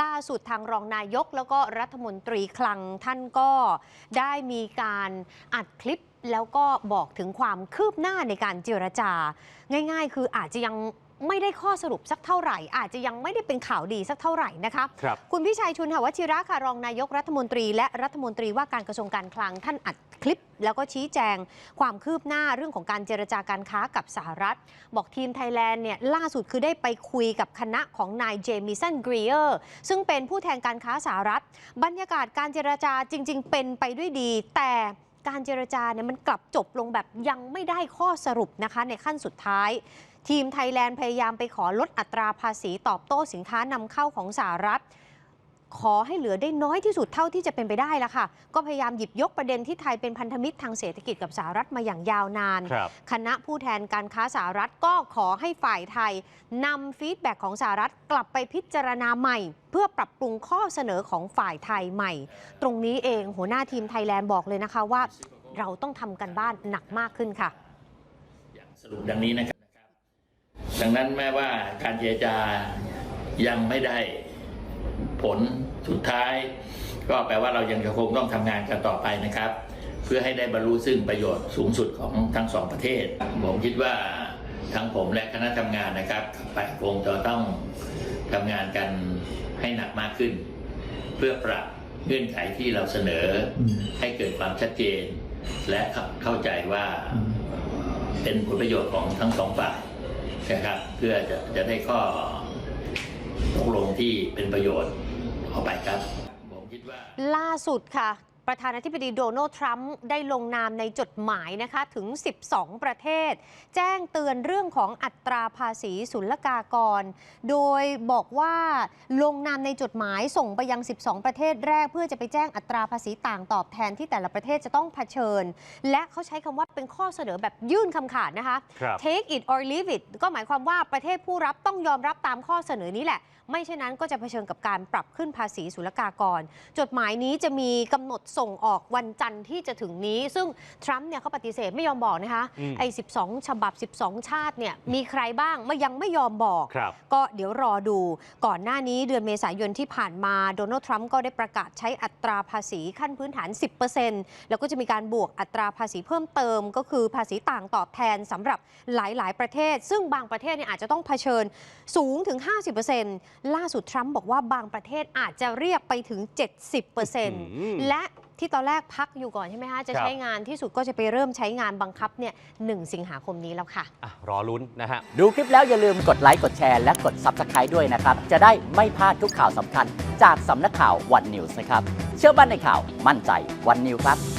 ล่าสุดทางรองนายกแล้วก็รัฐมนตรีคลังท่านก็ได้มีการอัดคลิปแล้วก็บอกถึงความคืบหน้าในการเจรจา ง่าย ๆ คืออาจจะยัง ไม่ได้ข้อสรุปสักเท่าไหร่ อาจจะยังไม่ได้เป็นข่าวดีสักเท่าไหร่นะคะครับคุณพิชัยชุนหวชิระค่ะรองนายกรัฐมนตรี และรัฐมนตรีว่าการกระทรวงการคลังท่านอัดคลิป แล้วก็ชี้แจง ความคืบหน้าเรื่องของการเจรจาการค้ากับสหรัฐ บอกทีมไทยแลนด์เนี่ยล่าสุดคือได้ไปคุยกับคณะของนายเจมิสันกรีเออร์ซึ่งเป็นผู้แทนการค้าสหรัฐ บรรยากาศการเจรจาจริง ๆ เป็นไปด้วยดี แต่การเจรจาเนี่ยมันกลับจบลงแบบยังไม่ได้ข้อสรุปนะคะในขั้นสุดท้าย ทีมไทยแลนด์พยายามไปขอลดอัตราภาษีตอบโต้สินค้านำเข้าของสหรัฐ ขอให้เหลือได้น้อยที่สุดเท่าที่จะเป็นไปได้ละค่ะ ก็พยายามหยิบยกประเด็นที่ไทยเป็นพันธมิตรทางเศรษฐกิจกับสหรัฐมาอย่างยาวนาน คณะผู้แทนการค้าสหรัฐก็ขอให้ฝ่ายไทยนำฟีดแบ็กของสหรัฐกลับไปพิจารณาใหม่ เพื่อปรับปรุงข้อเสนอของฝ่ายไทยใหม่ ตรงนี้เองหัวหน้าทีมไทยแลนด์บอกเลยนะคะว่า เราต้องทำกันบ้านหนักมากขึ้นค่ะสรุปดังนี้นะครับ ดังนั้นแม้ว่าการเจรจายังไม่ได้ผลสุดท้าย ก็แปลว่าเรายังจะคงต้องทำงานกันต่อไปนะครับ เพื่อให้ได้บรรลุซึ่งประโยชน์สูงสุดของทั้งสองประเทศ ผมคิดว่าทั้งผมและคณะทำงานนะครับไปคงจะต้องทำงานกันให้หนักมากขึ้น เพื่อปรับเงื่อนไขที่เราเสนอให้เกิดความชัดเจน และเข้าใจว่าเป็นผลประโยชน์ของทั้งสองฝ่าย นะครับเพื่อจะจะได้ข้อตกลงที่เป็นประโยชน์ออกไปครับ ผมคิดว่าล่าสุดค่ะ ประธานาธิบดีโดนัลด์ทรัมป์ได้ลงนามในจดหมายนะคะถึง 12 ประเทศ แจ้งเตือนเรื่องของอัตราภาษีศุลกากร โดยบอกว่าลงนามในจดหมายส่งไปยัง 12 ประเทศแรก เพื่อจะไปแจ้งอัตราภาษีต่างตอบแทนที่แต่ละประเทศจะต้องเผชิญ และเขาใช้คำว่าเป็นข้อเสนอแบบยื่นคำขาดนะคะครับ take it or leave it ก็หมายความว่าประเทศผู้รับต้องยอมรับตามข้อเสนอนี้แหละ ไม่เช่นนั้นก็จะเผชิญกับการปรับขึ้นภาษีศุลกากร จดหมายนี้จะมีกำหนดส่งออกวันจันทร์ที่จะถึงนี้ ซึ่งทรัมป์เนี่ยเขาปฏิเสธไม่ยอมบอกนะคะอืมไอ้12 ฉบับ 12 ชาติเนี่ยมีใครบ้างไม่ยังไม่ยอมบอกครับก็เดี๋ยวรอดูก่อนหน้านี้เดือนเมษายนที่ผ่านมาโดนัลด์ทรัมป์ก็ได้ประกาศใช้อัตราภาษีขั้นพื้นฐาน 10%แล้วก็จะมีการบวกอัตราภาษีเพิ่มเติม ก็คือภาษีต่างตอบแทนสำหรับหลาย ๆ ประเทศ ซึ่งบางประเทศเนี่ยอาจจะต้องเผชิญสูงถึง 50%ล่าสุดทรัมป์บอกว่าบางประเทศอาจจะเรียกไปถึง 70%และ ที่ตอนแรกพักอยู่ก่อนใช่ไหมคะจะครับใช้งานที่สุดก็จะไปเริ่มใช้งานบังคับเนี่ย1สิงหาคมนี้แล้วค่ะอะรอลุ้นนะฮะ ดูคลิปแล้วอย่าลืมกดไลค์กดแชร์และกด Subscribe ด้วยนะครับ จะได้ไม่พลาดทุกข่าวสำคัญ จากสำนักข่าววันนิวส์นะครับ เชื่อมั่นในข่าวมั่นใจวันนิวครับ